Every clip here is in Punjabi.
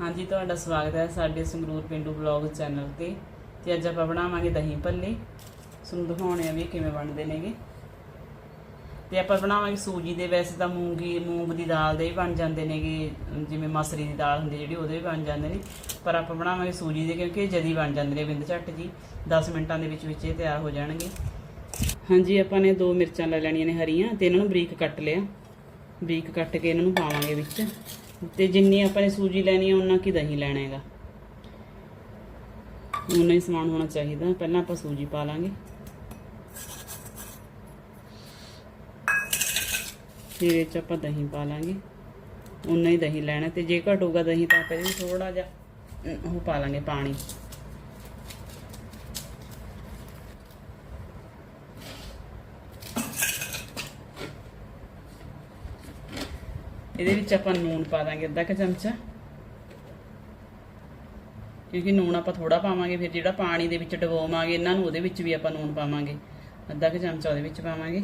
ਹਾਂਜੀ, ਤੁਹਾਡਾ ਸਵਾਗਤ ਹੈ ਸਾਡੇ ਸੰਗਰੂਰ ਪਿੰਡੂ ਬਲੌਗ ਚੈਨਲ ਤੇ ਤੇ ਅੱਜ ਆਪਾਂ ਬਣਾਵਾਂਗੇ ਦਹੀਂ ਭੱਲੇ। ਤੁਹਾਨੂੰ ਦਿਖਾਉਣੇ ਆ ਵੀ ਕਿਵੇਂ ਬਣਦੇ ਨੇਗੇ। ਤੇ ਆਪਾਂ ਬਣਾਵਾਂਗੇ ਸੂਜੀ ਦੇ, ਵੈਸੇ ਤਾਂ ਮੂੰਗੀ, ਮੂੰਗ ਦੀ ਦਾਲ ਦੇ ਵੀ ਬਣ ਜਾਂਦੇ ਨੇਗੇ, ਜਿਵੇਂ ਮਸਰੀ ਦੀ ਦਾਲ ਹੁੰਦੀ ਜਿਹੜੀ ਉਹਦੇ ਵੀ ਬਣ ਜਾਂਦੇ ਨੇ। ਪਰ ਆਪਾਂ ਬਣਾਵਾਂਗੇ ਸੂਜੀ ਦੇ ਕਿਉਂਕਿ ਜਦੀ ਬਣ ਜਾਂਦੇ ਨੇ ਬਿੰਦ ਝੱਟ ਜੀ। 10 ਮਿੰਟਾਂ ਦੇ ਵਿੱਚ ਵਿੱਚ ਇਹ ਤਿਆਰ ਹੋ ਜਾਣਗੇ। ਹਾਂਜੀ, ਆਪਾਂ ਨੇ ਦੋ ਮਿਰਚਾਂ ਲੈ ਲੈਣੀਆਂ ਨੇ ਹਰੀਆਂ ਤੇ ਇਹਨਾਂ ਨੂੰ ਬਰੀਕ ਕੱਟ ਲਿਆ। ਬਰੀਕ ਕੱਟ ਕੇ ਇਹਨਾਂ ਨੂੰ ਪਾਵਾਂਗੇ ਵਿੱਚ। ਤੇ ਜਿੰਨੀ ਆਪਾਂ ਨੇ ਸੂਜੀ ਲੈਣੀ ਹੈ ਉਹਨਾਂ ਕੀ ਦਹੀਂ ਲੈਣਾ ਹੈਗਾ ਉਨਾ ਹੀ ਸਮਾਨ ਹੋਣਾ ਚਾਹੀਦਾ। ਪਹਿਲਾਂ ਆਪਾਂ ਸੂਜੀ ਪਾ ਲਾਂਗੇ। ਫਿਰ ਇਹ 'ਚ ਆਪਾਂ ਦਹੀਂ ਪਾ ਲਾਂਗੇ। ਉਨਾ ਹੀ ਦਹੀਂ ਲੈਣਾ। ਤੇ ਜੇ ਘਟੂਗਾ ਦਹੀਂ ਤਾਂ ਆਪਾਂ ਥੋੜਾ ਜਿਹਾ ਉਹ ਪਾ ਲਾਂਗੇ ਪਾਣੀ। ਇਹਦੇ ਵਿੱਚ ਆਪਾਂ ਨੂਨ ਪਾ ਦਾਂਗੇ, ਅੱਧਾ ਕੁ ਚਮਚਾ। ਕਿਉਂਕਿ ਨੂਨ ਆਪਾਂ ਥੋੜਾ ਪਾਵਾਂਗੇ, ਫਿਰ ਜਿਹੜਾ ਪਾਣੀ ਦੇ ਵਿੱਚ ਡਬੋਵਾਂਗੇ, ਇਹਨਾਂ ਨੂੰ ਉਹਦੇ ਵਿੱਚ ਵੀ ਆਪਾਂ ਨੂਨ ਪਾਵਾਂਗੇ। ਅੱਧਾ ਕੁ ਚਮਚਾ ਉਹਦੇ ਵਿੱਚ ਪਾਵਾਂਗੇ।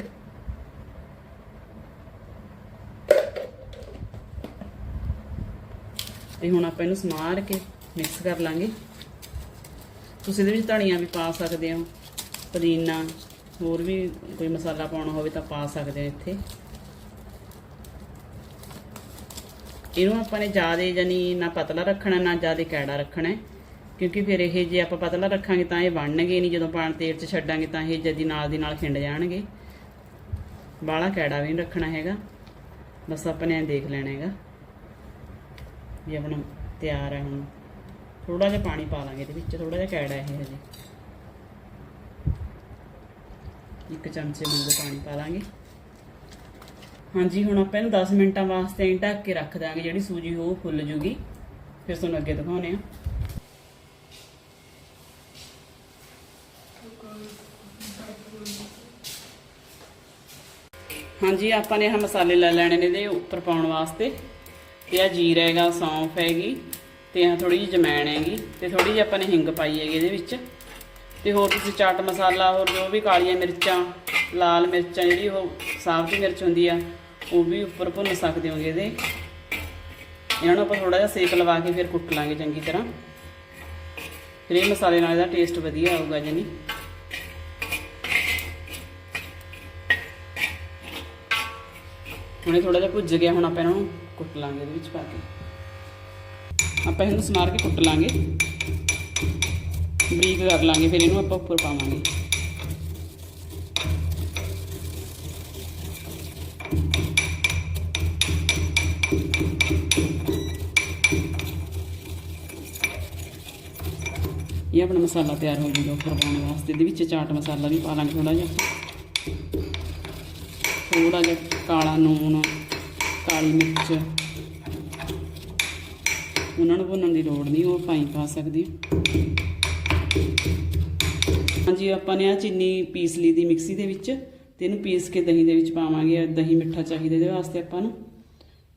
ਤੇ ਹੁਣ ਆਪਾਂ ਇਹਨੂੰ ਸਮਾਰ ਕੇ ਮਿਕਸ ਕਰ ਲਾਂਗੇ। ਤੁਸੀਂ ਇਹਦੇ ਵਿੱਚ ਧਨੀਆ ਵੀ ਪਾ ਸਕਦੇ ਹੋ, ਪੁਦੀਨਾ, ਹੋਰ ਵੀ ਕੋਈ ਮਸਾਲਾ ਪਾਉਣਾ ਹੋਵੇ ਤਾਂ ਪਾ ਸਕਦੇ ਹੋ ਇੱਥੇ। ਇਹਨੂੰ ਆਪਾਂ ਨੇ ਜ਼ਿਆਦਾ ਜਾਨੀ ਨਾ ਪਤਲਾ ਰੱਖਣਾ, ਨਾ ਜ਼ਿਆਦਾ ਕੈੜਾ ਰੱਖਣਾ ਕਿਉਂਕਿ ਫਿਰ ਇਹ ਜੇ ਆਪਾਂ ਪਤਲਾ ਰੱਖਾਂਗੇ ਤਾਂ ਇਹ ਬਣਨਗੇ ਨਹੀਂ, ਜਦੋਂ ਪਾਣ ਤੇਲ 'ਚ ਛੱਡਾਂਗੇ ਤਾਂ ਇਹ ਜਦੀ ਨਾਲ ਦੀ ਨਾਲ ਖਿੰਡ ਜਾਣਗੇ। ਬਾਹਲਾ ਕੈੜਾ ਵੀ ਨਹੀਂ ਰੱਖਣਾ ਹੈਗਾ। ਬਸ ਆਪਾਂ ਨੇ ਦੇਖ ਲੈਣਾ ਹੈਗਾ। ਵੀ ਆਪਣਾ ਤਿਆਰ ਹੈ ਹੁਣ। ਥੋੜਾ ਜਿਹਾ ਪਾਣੀ ਪਾ ਲਾਂਗੇ ਇਹਦੇ ਵਿੱਚ ਥੋੜਾ ਜਿਹਾ ਕੈੜਾ ਇਹ ਹਜੇ। ਇੱਕ ਚਮਚੇ ਵਾਂਗੂ ਪਾਣੀ ਪਾ ਲਾਂਗੇ। ਹਾਂਜੀ, ਹੁਣ ਆਪਾਂ ਇਹਨੂੰ 10 ਮਿੰਟਾਂ ਵਾਸਤੇ ਐਂ ਢੱਕ ਕੇ ਰੱਖ ਦਾਂਗੇ, ਜਿਹੜੀ ਸੂਜੀ ਉਹ ਫੁੱਲ ਜੂਗੀ। ਫਿਰ ਤੁਹਾਨੂੰ ਅੱਗੇ ਦਿਖਾਉਣੇ ਆ ਹਾਂਜੀ, ਆਪਾਂ ਨੇ ਇਹ ਮਸਾਲੇ ਲੈ ਲੈਣੇ ਨੇ ਇਹਦੇ ਉੱਪਰ ਪਾਉਣ ਵਾਸਤੇ। ਤੇ ਆ ਜੀਰਾ ਹੈਗਾ, ਸੌਂਫ ਹੈਗੀ, ਤੇ ਆ ਥੋੜੀ ਜਿਹੀ ਜਮੈਣ ਹੈਗੀ, ਤੇ ਥੋੜੀ ਜਿਹੀ ਆਪਾਂ ਨੇ ਹਿੰਗ ਪਾਈ ਹੈਗੀ ਇਹਦੇ ਵਿੱਚ। ਤੇ ਹੋਰ ਤੁਸੀਂ ਚਾਟ ਮਸਾਲਾ, ਹੋਰ ਜੋ ਵੀ ਕਾਲੀਆਂ ਮਿਰਚਾਂ, ਲਾਲ ਮਿਰਚਾਂ, ਜਿਹੜੀ ਉਹ ਸਾਬਤੀ ਮਿਰਚ ਹੁੰਦੀ ਆ ਉਹ ਵੀ ਉੱਪਰ ਭੁੰਨ ਸਕਦੇ ਹੋਗੇ ਇਹਦੇ। ਇਹਨਾਂ ਨੂੰ ਆਪਾਂ ਥੋੜਾ ਜਿਹਾ ਸੇਕ ਲਵਾ ਕੇ ਫਿਰ ਕੁੱਟ ਲਾਂਗੇ ਚੰਗੀ ਤਰ੍ਹਾਂ। ਫਿਰ ਇਹ ਮਸਾਲੇ ਨਾਲ ਇਹਦਾ ਟੇਸਟ ਵਧੀਆ ਆਊਗਾ ਜਾਨੀ ਹੁਣ ਇਹ ਥੋੜਾ ਜਿਹਾ ਭੁੱਜ ਗਿਆ, ਹੁਣ ਆਪਾਂ ਇਹਨਾਂ ਨੂੰ ਕੁੱਟ ਲਾਂਗੇ ਇਹਦੇ ਵਿੱਚ ਪਾ ਕੇ। ਆਪਾਂ ਇਹਨੂੰ ਸਮਾਰ ਕੇ ਕੁੱਟ ਲਾਂਗੇ। ਬਰੀਕ ਕਰ ਲਾਂਗੇ, ਫਿਰ ਇਹਨੂੰ ਆਪਾਂ ਉੱਪਰ ਪਾਵਾਂਗੇ। ਇਹ ਆਪਣਾ ਮਸਾਲਾ ਤਿਆਰ ਹੋ ਜੂਗਾ ਉੱਪਰ ਵਾਸਤੇ। ਇਹਦੇ ਵਿੱਚ ਚਾਟ ਮਸਾਲਾ ਵੀ ਪਾ ਲਾਂਗੇ ਥੋੜਾ ਜਿਹਾ। ਥੋੜਾ ਜਿਹਾ ਕਾਲਾ ਨੂਣ, ਕਾਲੀ ਮਿਰਚ। ਉਹਨਾਂ ਨੂੰ ਭੁੰਨਣ ਦੀ ਲੋੜ ਨਹੀਂ, ਉਹ ਪਾਈ ਪਾ ਸਕਦੇ ਹਾਂਜੀ, ਆਪਾਂ ਨੇ ਆ ਚੀਨੀ ਪੀਸ ਲਈ ਦੀ ਮਿਕਸੀ ਦੇ ਵਿੱਚ ਤੇ ਇਹਨੂੰ ਪੀਸ ਕੇ ਦਹੀਂ ਦੇ ਵਿੱਚ ਪਾਵਾਂਗੇ। ਦਹੀਂ ਮਿੱਠਾ ਚਾਹੀਦਾ ਇਹਦੇ ਵਾਸਤੇ ਆਪਾਂ ਨੂੰ।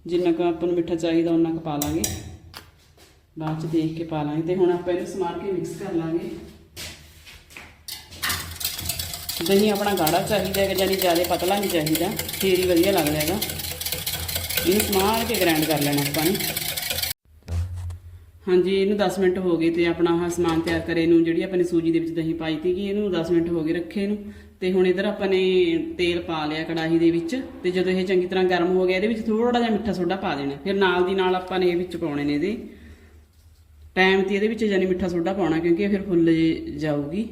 ਜਿੰਨਾ ਕੁ ਆਪਾਂ ਨੂੰ ਮਿੱਠਾ ਚਾਹੀਦਾ ਉਹਨਾਂ ਕੁ ਪਾ ਲਾਂਗੇ। ਬਾਅਦ ਚ ਦੇਖ ਕੇ ਪਾ ਲਾਂਗੇ ਤੇ ਹੁਣ ਆਪਾਂ ਇਹਨੂੰ ਸਮਾਰ ਕੇ ਮਿਕਸ ਕਰ ਲਾਂਗੇ। ਦਹੀਂ ਆਪਣਾ ਗਾੜਾ ਚਾਹੀਦਾ ਹੈ ਜਾਨੀ ਜ਼ਿਆਦਾ ਪਤਲਾ ਨਹੀਂ ਚਾਹੀਦਾ, ਫੇਰ ਹੀ ਵਧੀਆ ਲੱਗਦਾ ਹੈਗਾ। ਇਹਨੂੰ ਸਮਾਰ ਕੇ ਗ੍ਰਾਈਂਡ ਕਰ ਲੈਣਾ ਆਪਾਂ ਨੇ। ਹਾਂਜੀ, ਇਹਨੂੰ 10 ਮਿੰਟ ਹੋ ਗਏ ਤੇ ਆਪਣਾ ਆਹ ਸਮਾਨ ਤਿਆਰ ਕਰੇ ਨੂੰ, ਜਿਹੜੀ ਆਪਾਂ ਨੇ ਸੂਜੀ ਦੇ ਵਿੱਚ ਦਹੀਂ ਪਾਈ ਸੀਗੀ, ਇਹਨੂੰ 10 ਮਿੰਟ ਹੋ ਗਏ ਰੱਖੇ ਨੂੰ। ਤੇ ਹੁਣ ਇਧਰ ਆਪਾਂ ਨੇ ਤੇਲ ਪਾ ਲਿਆ ਕੜਾਹੀ ਦੇ ਵਿੱਚ, ਤੇ ਜਦੋਂ ਇਹ ਚੰਗੀ ਤਰ੍ਹਾਂ ਗਰਮ ਹੋ ਗਿਆ, ਇਹਦੇ ਵਿੱਚ ਥੋੜਾ ਜਿਹਾ ਮਿੱਠਾ ਸੋਡਾ ਪਾ ਦੇਣਾ। ਫਿਰ ਨਾਲ ਦੀ ਨਾਲ ਆਪਾਂ ਨੇ ਇਹ ਵਿੱਚ ਪਾਉਣੇ ਨੇ ਇਹਦੇ। ਟਾਈਮ ਤੇ ਇਹਦੇ ਵਿੱਚ ਜਾਨੀ ਮਿੱਠਾ ਸੋਡਾ ਪਾਉਣਾ ਕਿਉਂਕਿ ਇਹ ਫਿਰ ਫੁੱਲ ਜੇ ਜਾਊਗੀ।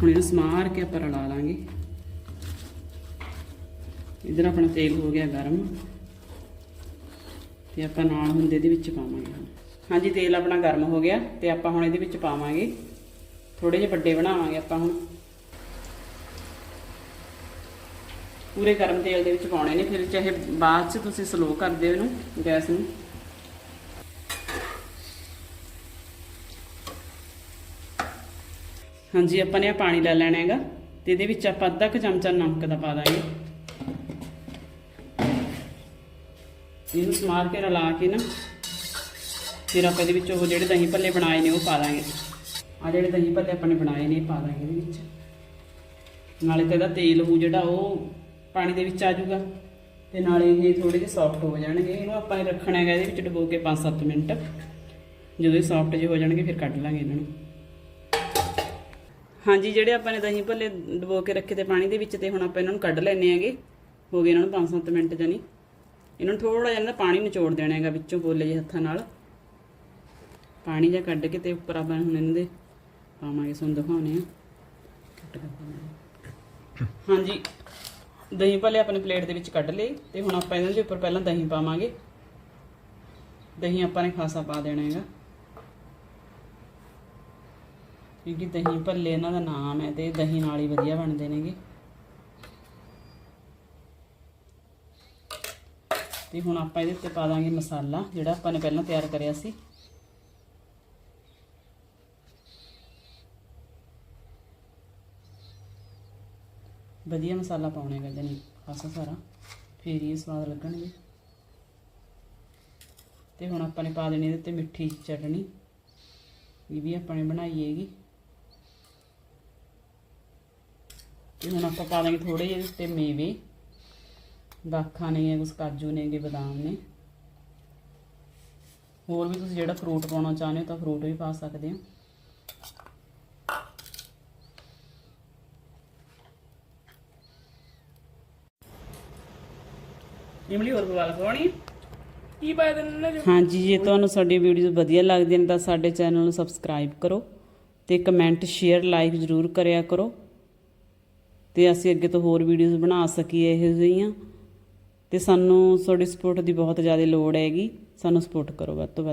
ਹੁਣ ਇਹਨੂੰ ਸਮਾਰ ਕੇ ਆਪਾਂ ਰਲਾ ਲਾਂਗੇ। ਇਧਰ ਆਪਣਾ ਤੇਲ ਹੋ ਗਿਆ ਗਰਮ। ਤੇ ਆਪਾਂ ਨਾਲ ਹੁੰਦੇ ਇਹਦੇ ਵਿੱਚ ਪਾਵਾਂਗੇ ਹਾਂਜੀ, ਤੇਲ ਆਪਣਾ ਗਰਮ ਹੋ ਗਿਆ ਤੇ ਆਪਾਂ ਹੁਣ ਇਹਦੇ ਵਿੱਚ ਪਾਵਾਂਗੇ। ਥੋੜੇ ਜਿਹੇ ਵੱਡੇ ਬਣਾਵਾਂਗੇ ਆਪਾਂ ਹੁਣ। ਪੂਰੇ ਗਰਮ ਤੇਲ ਦੇ ਵਿੱਚ ਪਾਉਣੇ ਨੇ, ਫਿਰ ਚਾਹੇ ਬਾਅਦ ਚ ਤੁਸੀਂ ਸਲੋ ਕਰ ਦਿਓ ਇਹਨੂੰ, ਗੈਸ ਨੂੰ। ਹਾਂਜੀ, ਆਪਾਂ ਨੇ ਆ ਪਾਣੀ ਲੈ ਲੈਣਾ ਹੈਗਾ, ਤੇ ਇਹਦੇ ਵਿੱਚ ਆਪਾਂ ਅੱਧਾ ਕੁ ਚਮਚਾ ਨਮਕ ਦਾ ਪਾ ਦਾਂਗੇ। ਇਹਨੂੰ ਸਮਾਰ ਕੇ ਰਲਾ ਕੇ ਨਾ, ਫਿਰ ਆਪਾਂ ਇਹਦੇ ਵਿੱਚ ਉਹ ਜਿਹੜੇ ਦਹੀਂ ਭੱਲੇ ਬਣਾਏ ਨੇ ਉਹ ਪਾ ਦਾਂਗੇ। ਆ ਜਿਹੜੇ ਦਹੀਂ ਭੱਲੇ ਆਪਾਂ ਨੇ ਬਣਾਏ ਨੇ, ਇਹ ਪਾ ਦਾਂਗੇ ਇਹਦੇ ਵਿੱਚ। ਨਾਲੇ ਤਾਂ ਇਹਦਾ ਤੇਲ ਹੋ ਜਿਹੜਾ ਉਹ ਪਾਣੀ ਦੇ ਵਿੱਚ ਆ ਜਾਊਗਾ। ਤੇ ਨਾਲੇ ਇਹ ਥੋੜੇ ਜਿਹੇ ਸੌਫਟ ਹੋ ਜਾਣਗੇ। ਇਹਨੂੰ ਆਪਾਂ ਨੇ ਰੱਖਣਾ ਹੈਗਾ ਇਹਦੇ ਵਿੱਚ ਡੁਬੋ ਕੇ 5-7 ਮਿੰਟ। ਜਦੋਂ ਇਹ ਸੌਫਟ ਜਿਹੇ ਹੋ ਜਾਣਗੇ ਫਿਰ ਕੱਢ ਲਾਂਗੇ ਇਹਨਾਂ ਨੂੰ। ਹਾਂਜੀ ਜਿਹੜੇ ਆਪਾਂ ਨੇ ਦਹੀਂ ਭੱਲੇ ਡੁਬੋ ਕੇ ਰੱਖੇ ਤੇ ਪਾਣੀ ਦੇ ਵਿੱਚ ਤੇ ਹੁਣ ਆਪਾਂ ਇਹਨਾਂ ਨੂੰ ਕੱਢ ਲੈਣੇ ਹੈਗੇ। ਹੋ ਗਏ ਇਹਨਾਂ ਨੂੰ 5-7 ਮਿੰਟ ਜਾਨੀ ਇਹਨਾਂ ਨੂੰ ਥੋੜਾ ਜਿਹਾ ਪਾਣੀ ਨਿਚੋੜ ਦੇਣਾ ਹੈਗਾ ਵਿੱਚੋਂ ਬੋਲੇ ਜਿਹੇ ਹੱਥਾਂ ਨਾਲ। ਪਾਣੀ ਜਿਹਾ ਕੱਢ ਕੇ ਤੇ ਉੱਪਰ ਆਪਾਂ ਹੁਣ ਇਹਨਾਂ ਦੇ ਪਾਵਾਂਗੇ ਤੁਹਾਨੂੰ ਦਿਖਾਉਣੇ ਆ। ਹਾਂਜੀ। ਦਹੀਂ ਭੱਲੇ ਆਪਣੇ ਪਲੇਟ ਦੇ ਵਿੱਚ ਕੱਢ ਲਏ ਤੇ ਹੁਣ ਆਪਾਂ ਇਹਨਾਂ ਦੇ ਉੱਪਰ ਪਹਿਲਾਂ ਦਹੀਂ ਪਾਵਾਂਗੇ। ਦਹੀਂ ਆਪਾਂ ਨੇ ਖਾਸਾ ਪਾ ਦੇਣਾ ਹੈਗਾ। ਕਿਉਂਕਿ ਦਹੀਂ ਭੱਲੇ ਇਹਨਾਂ ਦਾ ਨਾਮ ਹੈ ਤੇ ਦਹੀਂ ਨਾਲ ਹੀ ਵਧੀਆ ਬਣਦੇ ਨੇਗੇ। ਤੇ ਹੁਣ ਆਪਾਂ ਇਹਦੇ ਉੱਤੇ ਪਾ ਦਾਂਗੇ ਮਸਾਲਾ, ਜਿਹੜਾ ਆਪਾਂ ਨੇ ਪਹਿਲਾਂ ਤਿਆਰ ਕਰਿਆ ਸੀ। ਵਧੀਆ ਮਸਾਲਾ ਪਾਉਣਾ ਹੈਗਾ ਜਾਨੀ ਖਾਸਾ ਸਾਰਾ, ਫੇਰ ਹੀ ਇਹ ਸਵਾਦ ਲੱਗਣਗੇ। ਤੇ ਹੁਣ ਆਪਾਂ ਨੇ ਪਾ ਦੇਣੀ ਇਹਦੇ 'ਤੇ ਮਿੱਠੀ ਚਟਣੀ ਇਹ ਵੀ ਆਪਾਂ ਨੇ ਬਣਾਈ ਹੈਗੀ। ਤੇ ਹੁਣ ਆਪਾਂ ਪਾ ਦਾਂਗੇ ਥੋੜੇ ਜਿਹੇ ਇਹਦੇ ਉੱਤੇ ਮੇਵੇ, ਦਾਖਾਂ ਨੇ ਕੁਝ ਕਾਜੂ ਨੇਗੇ ਬਦਾਮ ਨੇ। ਹੋਰ ਵੀ ਤੁਸੀਂ ਜਿਹੜਾ ਫਰੂਟ ਪਾਉਣਾ ਚਾਹੁੰਦੇ ਹੋ ਤਾਂ ਫਰੂਟ ਵੀ ਪਾ ਸਕਦੇ ਹੋ। ਇਮਲੀ ਹੋਰ ਪਵਾ ਪਾਉਣੀ ਕੀ ਪਾ ਦੇਣਾ ਜੀ ਹਾਂਜੀ, ਜੇ ਤੁਹਾਨੂੰ ਸਾਡੀ ਵੀਡੀਓਜ਼ ਵਧੀਆ ਲੱਗਦੀਆਂ ਨੇ ਤਾਂ ਸਾਡੇ ਚੈਨਲ ਨੂੰ ਸਬਸਕ੍ਰਾਈਬ ਕਰੋ ਤੇ ਕਮੈਂਟ, ਸ਼ੇਅਰ, ਲਾਈਕ ਜ਼ਰੂਰ ਕਰਿਆ ਕਰੋ ਤੇ ਅਸੀਂ ਅੱਗੇ ਤੋਂ ਹੋਰ ਵੀਡੀਓਜ਼ ਬਣਾ ਸਕੀਏ ਇਹੋ ਜਿਹੀਆਂ। ਤੇ ਸਾਨੂੰ ਤੁਹਾਡੀ ਸਪੋਰਟ ਦੀ ਬਹੁਤ ਜ਼ਿਆਦਾ ਲੋੜ ਹੈਗੀ। ਸਾਨੂੰ ਸਪੋਰਟ ਕਰੋ ਵੱਧ ਤੋਂ ਵੱਧ।